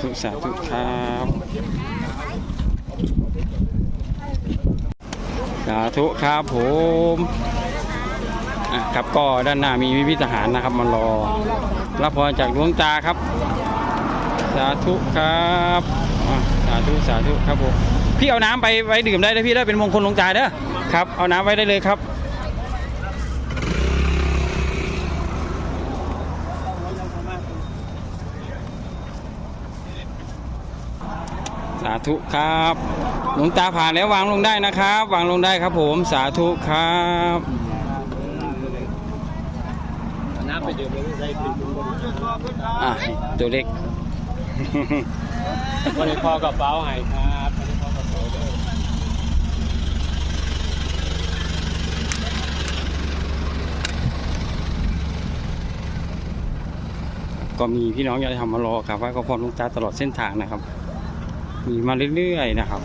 ธุสาธุครับสาธุครับผมครับก็ด้านหน้ามีพิพิทหารนะครับมารอ รับพรจากหลวงตาครับ สาธุครับสาธุสาธุครับผมพี่เอาน้ำไปไว้ดื่มได้เลยพี่ได้เป็นมงคลหลวงตาเด้อครับเอาน้ำไว้ได้เลยครับ สาธุครับหลวงตาผ่านแล้ววางลงได้นะครับ วางลงได้ครับผมสาธุครับน้ำไปดื่มเลยได้ดื่มอะตัวเล็กวันนี้พอกระเป๋าให้ครับวันนี้พอกระเป๋าด้วยก็มีพี่น้องญาติธรรมมารอครับว่าก็พรหลวงตาตลอดเส้นทางนะครับ มีมาเรื่อยๆนะครับ